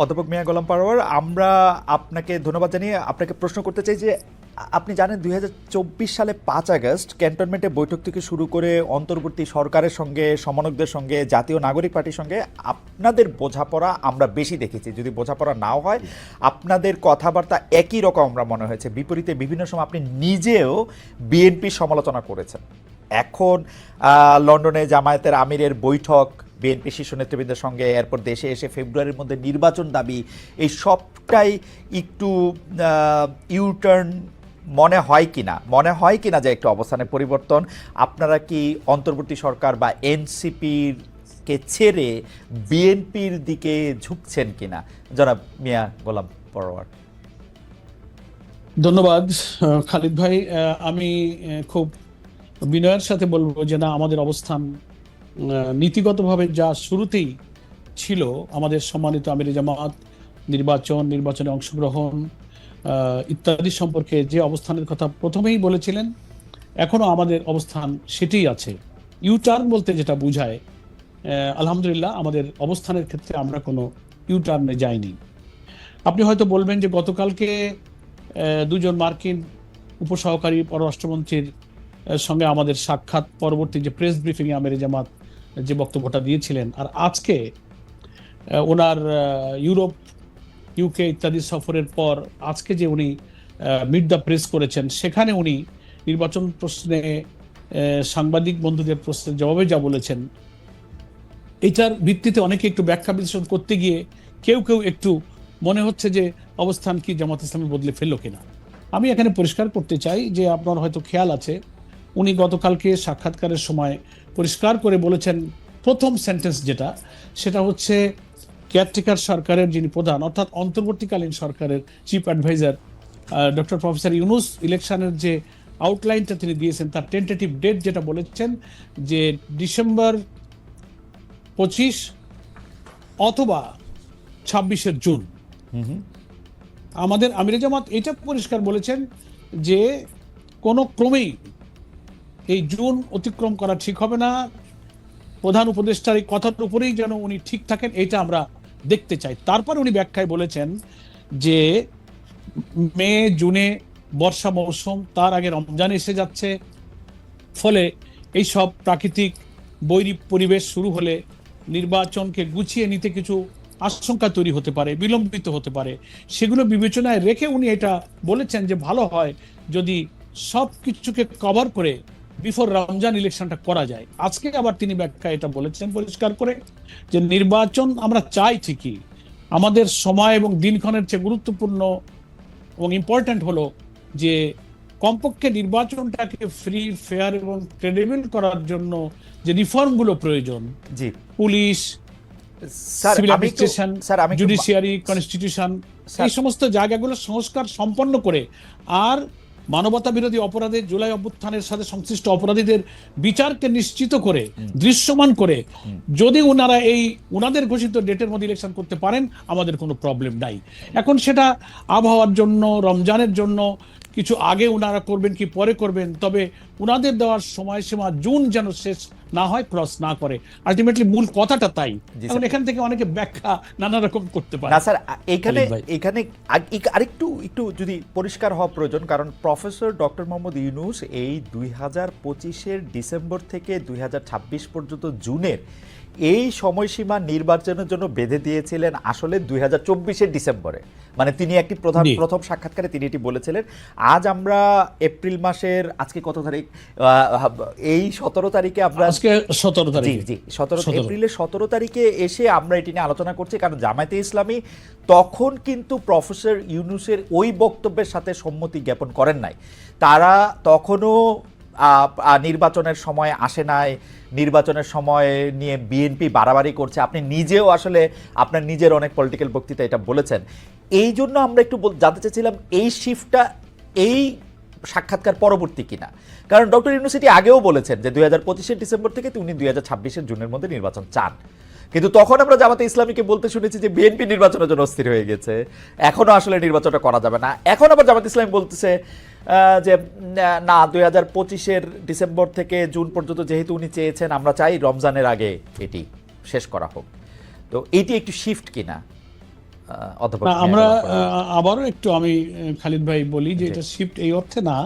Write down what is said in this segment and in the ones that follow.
অধ্যাপক মিয়া গোলাম পারোয়ার, আমরা আপনাকে ধন্যবাদ জানিয়ে আপনাকে প্রশ্ন করতে চাই যে, আপনি জানেন দুই হাজার চব্বিশ সালে পাঁচ আগস্ট ক্যান্টনমেন্টে বৈঠক থেকে শুরু করে অন্তর্বর্তী সরকারের সঙ্গে সমানকদের সঙ্গে, জাতীয় নাগরিক পার্টির সঙ্গে আপনাদের বোঝাপড়া আমরা বেশি দেখেছি। যদি বোঝাপড়া নাও হয়, আপনাদের কথাবার্তা একই রকম আমরা মনে হয়েছে। বিপরীতে বিভিন্ন সময় আপনি নিজেও বিএনপির সমালোচনা করেছেন। এখন লন্ডনে জামায়াতের আমিরের বৈঠক বিএনপি শীর্ষ নেতৃবৃন্দের সঙ্গে এরপর দেশে এসে ফেব্রুয়ারির মধ্যে নির্বাচন দাবি, এই সবটাই একটু ইউটার্ন মনে হয় কি না মনে হয় কি না যে একটু অবস্থানের পরিবর্তন? আপনারা কি অন্তর্বর্তী সরকার বা এনসিপির কে ছেড়ে বিএনপির দিকে ঝুঁকছেন কিনা? জনাব মিয়া গোলাম পরোয়ার। ধন্যবাদ খালিদ ভাই। আমি খুব বিনয়ের সাথে বলব যে না, আমাদের অবস্থান নীতিগতভাবে যা শুরুতেই ছিল, আমাদের সম্মানিত আমির জামাত, নির্বাচন, নির্বাচনে অংশগ্রহণ ইত্যাদি সম্পর্কে যে অবস্থানের কথা প্রথমেই বলেছিলেন এখনও আমাদের অবস্থান সেটাই আছে। ইউটার্ন বলতে যেটা বোঝায় আলহামদুলিল্লাহ আমাদের অবস্থানের ক্ষেত্রে আমরা কোনো ইউটার্নে যাইনি। আপনি হয়তো বলবেন যে গতকালকে দুজন মার্কিন উপসহকারী পররাষ্ট্রমন্ত্রীর সঙ্গে আমাদের সাক্ষাৎ পরবর্তী যে প্রেস ব্রিফিংয়ে আমের জামাত বক্তব্যটা দিয়েছিলেন, আর আজকে ওনার ইউরোপ ইউকে ইত্যাদি সফরের পর আজকে যে উনি মিট দ্য প্রেস করেছেন, সেখানে উনি নির্বাচন প্রশ্নে সাংবাদিক বন্ধুদের প্রশ্নের জবাবে যা বলেছেন, এটার ভিত্তিতে অনেকে একটু ব্যাখ্যা বিশ্লেষণ করতে গিয়ে কেউ কেউ একটু মনে হচ্ছে যে অবস্থান কি জামাত ইসলামী বদলে ফেলল কিনা। আমি এখানে পরিষ্কার করতে চাই যে আপনার হয়তো খেয়াল আছে উনি গতকালকে সাক্ষাৎকারের সময় পরিষ্কার করে বলেছেন, প্রথম সেন্টেন্স যেটা, সেটা হচ্ছে কেয়ারটেকার সরকারের যিনি প্রধান, অর্থাৎ অন্তর্বর্তীকালীন সরকারের chief adviser doctor professor Yunus ইলেকশনের যে আউটলাইনটা তিনি দিয়েছেন, তার টেন্টেটিভ ডেট যেটা বলেছেন যে ডিসেম্বর পঁচিশ অথবা ছাব্বিশের জুন। আমাদের আমির জামাত এটা পরিষ্কার বলেছেন যে কোনো ক্রমেই এই জুন অতিক্রম করা ঠিক হবে না। প্রধান উপদেষ্টার এই কথার উপরেই যেন উনি ঠিক থাকেন এটা আমরা দেখতে চাই। তারপর উনি ব্যাখ্যায় বলেছেন যে মে, জুনে বর্ষা মৌসুম, তার আগে রমজান এসে যাচ্ছে। ফলে এই সব প্রাকৃতিক বৈরী পরিবেশ শুরু হলে নির্বাচনকে গুছিয়ে নিতে কিছু আশঙ্কা তৈরি হতে পারে, বিলম্বিত হতে পারে। সেগুলো বিবেচনায় রেখে উনি এটা বলেছেন যে ভালো হয় যদি সব কিছুকে কভার করে বিফোর রমজান ইলেকশনটা করা যায়। আজকে আবার তিনি ব্যাখ্যা এটা বলেছেন পরিষ্কার করে যে নির্বাচন আমরা চাই ঠিকই। আমাদের সময় এবং দিনক্ষণের চেয়ে গুরুত্বপূর্ণ এবং ইম্পর্ট্যান্ট হলো যে কমপক্ষে নির্বাচনটাকে ফ্রি ফেয়ার এবং ক্রেডিবল করার জন্য যে রিফর্মগুলো প্রয়োজন জি। পুলিশ জুডিশিয়ারি কনস্টিটিউশন এই সমস্ত জায়গাগুলো সংস্কার সম্পন্ন করে আর মানবতা বিরোধী অপরাধের জুলাই অভ্যুত্থানের সাথে সংশ্লিষ্ট অপরাধীদের বিচারকে নিশ্চিত করে, দৃশ্যমান করে, যদি ওনারা এই, ওনাদের ঘোষিত ডেটের মধ্যে ইলেকশন করতে পারেন, আমাদের কোনো প্রবলেম নাই। এখন সেটা আবহাওয়ার জন্য, রমজানের জন্য কিছু আগে ওনারা করবেন কি পরে করবেন তবে ওনাদের দেওয়ার সময়সীমা জুন যেন শেষ না হয় ক্রস না করে। আলটিমেটলি মূল কথাটা তাই। এখন এখান থেকে অনেকে ব্যাখ্যা নানা রকম করতে পারে। না স্যার এখানে এখানে আরেকটু একটু যদি পরিষ্কার হওয়া প্রয়োজন কারণ প্রফেসর ডক্টর মোহাম্মদ ইউনুস এই দুই হাজার পঁচিশের ডিসেম্বর থেকে দুই হাজার ছাব্বিশ পর্যন্ত জুনের এই সময়সীমা নির্বাচনের জন্য বেঁধে দিয়েছিলেন আসলে দুই হাজার ডিসেম্বরে। মানে তিনি একটি প্রধান প্রথম সাক্ষাৎকারে তিনি এটি বলেছিলেন। আজ আমরা এপ্রিল মাসের আজকে কত তারিখ? আহ, এই সতেরো তারিখে আমরা আজকে সতেরো তারিখ। জি সতেরো এপ্রিলের সতেরো তারিখে এসে আমরা এটি নিয়ে আলোচনা করছি কারণ জামায়াতে ইসলামী তখন কিন্তু প্রফেসর ইউনুসের ওই বক্তব্যের সাথে সম্মতি জ্ঞাপন করেন নাই। তারা তখনও নির্বাচনের সময় আসে নাই, নির্বাচনের সময় নিয়ে বিএনপি বাড়াবাড়ি করছে। আপনি নিজেও আসলে আপনার নিজের অনেক পলিটিক্যাল বক্তৃতা এটা বলেছেন। এই জন্য আমরা একটু জানতে চাইছিলাম এই শিফটটা এই সাক্ষাৎকার পরবর্তী কিনা? কারণ ডক্টর ইউনিভার্সিটি আগেও বলেছেন যে দুই হাজার পঁচিশের ডিসেম্বর থেকে উনি দুই হাজার ছাব্বিশের জুনের মধ্যে নির্বাচন চান। কিন্তু তখন আমরা জামাতে ইসলামীকে বলতে শুনেছি যে বিএনপি নির্বাচনের জন্য অস্থির হয়ে গেছে। এখনও আসলে নির্বাচনটা করা যাবে না। এখন আবার জামাত ইসলামী বলতেছে যে না দুই হাজার পঁচিশের ডিসেম্বর থেকে জুন পর্যন্ত যেহেতু উনি চেয়েছেন আমরা চাই রমজানের আগে এটি শেষ করা হোক। তো এটি একটু শিফট কিনা? আমরা আবারও একটু আমি খালিদ ভাই বলি যে এটা শিফট এই অর্থে না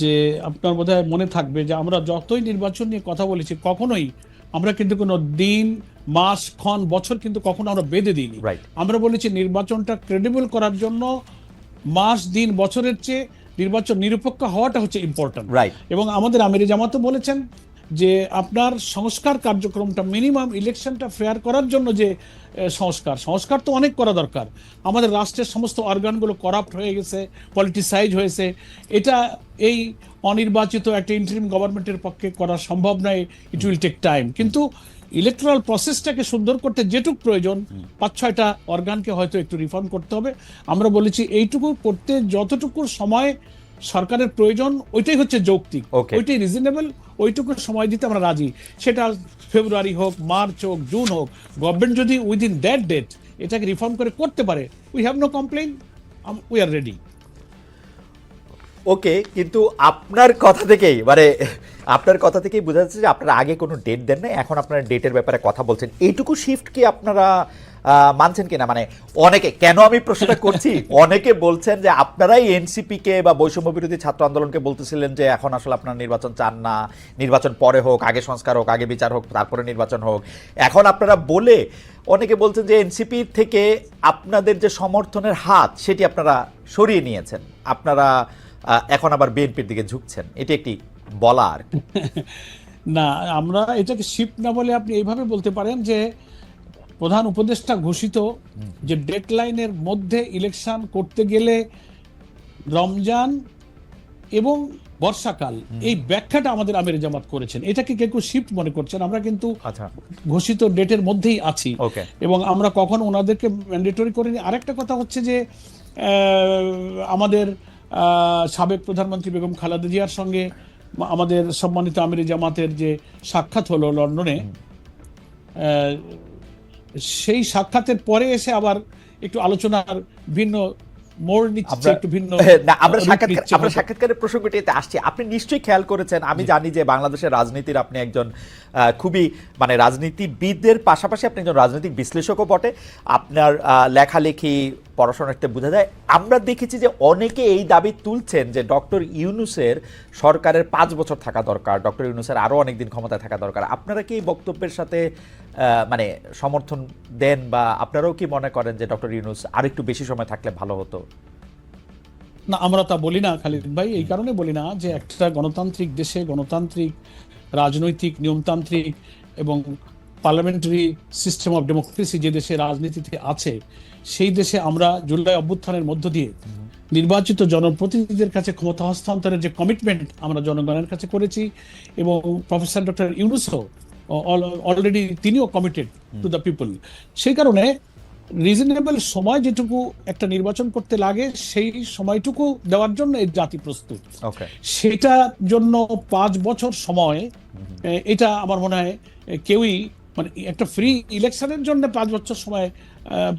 যে আপনার বোধহয় মনে থাকবে যে আমরা যতই নির্বাচন নিয়ে কথা বলেছি কখনোই আমরা কিন্তু কোনো দিন মাস ক্ষণ বছর কিন্তু কখনো আমরা বেঁধে দিইনি. আমরা বলেছি নির্বাচনটা ক্রেডিবল করার জন্য মাস দিন বছরের চেয়ে নির্বাচন নিরপেক্ষ হওয়াটা হচ্ছে ইম্পর্টেন্ট রাইট এবং আমাদের আমির জামাতও বলেছেন যে আপনার সংস্কার কার্যক্রমটা মিনিমাম ইলেকশনটা ফেয়ার করার জন্য যে সংস্কার সংস্কার তো অনেক করা দরকার। আমাদের রাষ্ট্রের সমস্ত অর্গানগুলো করাপ্ট হয়ে গেছে পলিটিসাইজ হয়েছে। এটা এই অনির্বাচিত একটা ইন্টারিম গভর্নমেন্টের পক্ষে করা সম্ভব নয় ইট উইল টেক টাইম কিন্তু ইলেকট্রাল প্রসেসটাকে সুন্দর করতে যেটুক প্রয়োজন পাঁচ ছয়টা অর্গানকে হয়তো একটু রিফর্ম করতে হবে। আমরা বলেছি এইটুকু করতে যতটুকু সময় সরকারের প্রয়োজন ওইটাই হচ্ছে যৌক্তিক. ওইটাই রিজনেবল ওইটুকু সময় দিতে আমরা রাজি। সেটা ফেব্রুয়ারি হোক মার্চ হোক জুন হোক গভর্নমেন্ট যদি উইদিন দ্যাট ডেট এটাকে রিফর্ম করে করতে পারে we have no complain we are ready okay কিন্তু আপনার কথা থেকেই মানে আপনার কথা থেকেই বোঝা যাচ্ছে যে আপনারা আগে কোনো ডেট দেন না এখন আপনারা ডেটের ব্যাপারে কথা বলছেন। এইটুকু শিফট কি আপনারা মানছেন কিনা? মানে অনেকে, কেন আমি প্রশ্নটা করছি? অনেকে বলছেন যে আপনারাই এনসিপি কে বা বৈষম্য বিরোধী ছাত্র আন্দোলনকে বলতেছিলেন যে এখন আসলে আপনারা নির্বাচন চান না। নির্বাচন পরে হোক, আগে সংস্কার হোক, আগে বিচার হোক, তারপরে নির্বাচন হোক। এখন আপনারা বলে অনেকে বলছেন যে এনসিপি থেকে আপনাদের যে সমর্থনের হাত, সেটি আপনারা সরিয়ে নিয়েছেন। আপনারা এখন আবার বিএনপির দিকে ঝুঁকছেন। এটি একটি বলা আর না আমরা এটাকে শিফট না বলে আপনি এইভাবে বলতে পারেন যে প্রধান উপদেষ্টা ঘোষিত যে ডেডলাইনের মধ্যে ইলেকশন করতে গেলে রমজান এবং বর্ষাকাল এই ব্যাখ্যাটা আমাদের আমির জামাত করেছেন। এটাকে কেউ কেউ শিফট মনে করছেন। আমরা কিন্তু আচ্ছা। ঘোষিত ডেটের মধ্যেই আছি। ওকে। এবং আমরা কখনো ওনাদেরকে ম্যান্ডেটরি করিনি। আরেকটা কথা হচ্ছে যে আমাদের সাবেক প্রধানমন্ত্রী বেগম খালেদা জিয়ার সঙ্গে আমাদের সম্মানিত আমির জামাতের যে সাক্ষাৎ হলো লন্ডনে সেই সাক্ষাতের পরে এসে আবার একটু আলোচনার ভিন্ন মোড় নিচ্ছে একটু ভিন্ন না আমরা সাক্ষাৎকার আমরা সাক্ষাৎকারের প্রসঙ্গটিতে আসছি। আপনি নিশ্চয়ই খেয়াল করেছেন আমি জানি যে বাংলাদেশের রাজনীতির আপনি একজন খুবই মানে রাজনীতিবিদদের পাশাপাশি আপনি একজন রাজনৈতিক বিশ্লেষকও বটে। আপনার লেখালেখি পড়াশোনাতে বোঝা যায়। আমরা দেখেছি যে অনেকে এই দাবি তুলছেন যে ডক্টর ইউনুসের সরকারের পাঁচ বছর থাকা দরকার, ডক্টর ইউনুসের আরও অনেকদিন ক্ষমতায় থাকা দরকার। আপনারা কি এই বক্তব্যের সাথে মানে সমর্থন দেন বা আপনারাও কি মনে করেন যে ডক্টর ইউনুস আরেকটু বেশি সময় থাকলে ভালো হতো? না, আমরা তা বলি না, খালিদ ভাই, এই কারণে বলি না যে একটা গণতান্ত্রিক দেশে গণতান্ত্রিক, রাজনৈতিক, নিয়মতান্ত্রিক এবং পার্লামেন্টারি সিস্টেম অফ ডেমোক্রেসি যে দেশে রাজনীতিতে আছে সেই দেশে আমরা জুলাই অভ্যুত্থানের মধ্য দিয়ে নির্বাচিত জনপ্রতিনিধিদের কাছে ক্ষমতা হস্তান্তরের যে কমিটমেন্ট আমরা জনগণের কাছে করেছি এবং প্রফেসর ডক্টর ইউনুসও অলরেডি তিনিও কমিটেড টু দ্য পিপল সেই কারণে রিজনেবল সময় যেটুকু একটা নির্বাচন করতে লাগে সেই সময়টুকু দেওয়ার জন্য এই জাতি প্রস্তুত। সেটার জন্য পাঁচ বছর সময় এটা আমার মনে হয় কেউই মানে একটা ফ্রি ইলেকশনের জন্য পাঁচ বছর সময়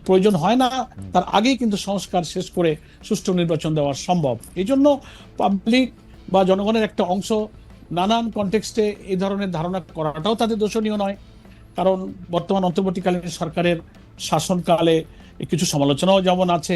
প্রয়োজন হয় না। তার আগেই কিন্তু সংস্কার শেষ করে সুষ্ঠু নির্বাচন দেওয়া সম্ভব। এই জন্য পাবলিক বা জনগণের একটা অংশ নানান কনটেক্সটে এই ধরনের ধারণা করাটাও তাদের দোষণীয় নয়। কারণ বর্তমান অন্তর্বর্তীকালীন সরকারের শাসনকালে কিছু সমালোচনাও যেমন আছে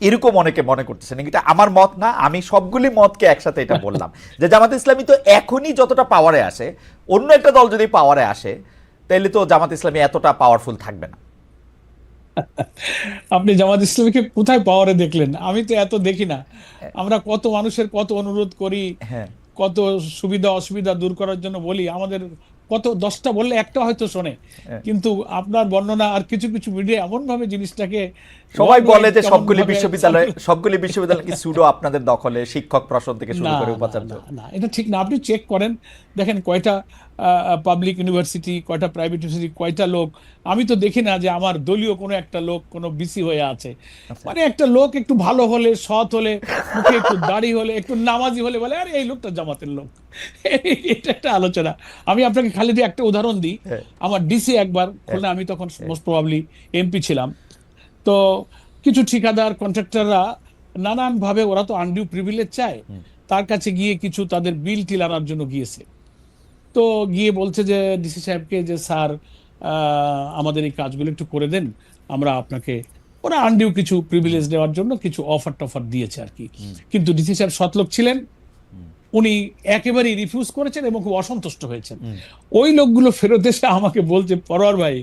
এরকম অনেকে মনে করতেছেন। এটা আমার মত না আমি সবগুলি মতকে একসাথে এটা বললাম। যে জামাত ইসলামী তো এখনই যতটা পাওয়ারে আসে অন্য একটা দল যদি পাওয়ারে আসে তাহলে তো জামাত ইসলামী এতটা পাওয়ারফুল থাকবে না। আপনি জামাত ইসলামীকে কোথায় পাওয়ারে দেখলেন? আমি তো এত দেখি না। আমরা কত মানুষের কত অনুরোধ করি হ্যাঁ। কত সুবিধা অসুবিধা দূর করার জন্য বলি আমাদের কত দশটা বললে একটা হয়তো শোনে। হ্যাঁ। কিন্তু আপনার বর্ণনা আর কিছু কিছু মিডিয়া এমন ভাবে জিনিসটাকে সবাই বলে যে সবগুলি বিশ্ববিদ্যালয় সবগুলি বিশ্ববিদ্যালয় কি সুডো আপনাদের দখলে শিক্ষক প্রশাসন থেকে শুরু করে উপাচার্য? না, এটা ঠিক না। আপনি চেক করেন। দেখেন কয়টা পাবলিক ইউনিভার্সিটি কয়টা প্রাইভেট ইউনিভার্সিটি কয়টা লোক? আমি তো দেখি না যে আমার দলীয় কোনো একটা লোক কোনো বিসি হয়ে আছে। আচ্ছা। মানে একটা লোক একটু ভালো হলে সৎ হলে মুখে একটু দাড়ি হলে একটু নামাজি হলে বলে আরে এই লোকটা জামাতের লোক। এটা একটা আলোচনা। আমি আপনাকে খালি দিয়ে একটা উদাহরণ দিই। হ্যাঁ। আমার ডিসি একবার খুলনা আমি তখন মোস্ট প্রবাবলি এমপি ছিলাম। তো কিছু ঠিকাদার কন্ট্রাক্টররা নানানভাবে ওরা তো আনডিউ প্রিভিলেজ চায়। তার কাছে গিয়ে কিছু তাদের বিল টিল আনার জন্য গিয়েছে। তো গিয়ে বলছে যে ডিসি সাহেবকে যে স্যার আমাদের এই কাজগুলো একটু করে দেন। আমরা আপনাকে ওরা আনডিউ কিছু প্রিভিলেজ দেওয়ার জন্য কিছু অফার টফার দিয়েছে আর কি। কিন্তু ডিসি সাহেব সতলোক ছিলেন। উনি একেবারেই রিফিউজ করেছেন এবং খুব অসন্তুষ্ট হয়েছেন। ওই লোকগুলো ফেরত এসে আমাকে বলছে পরোয়ার ভাই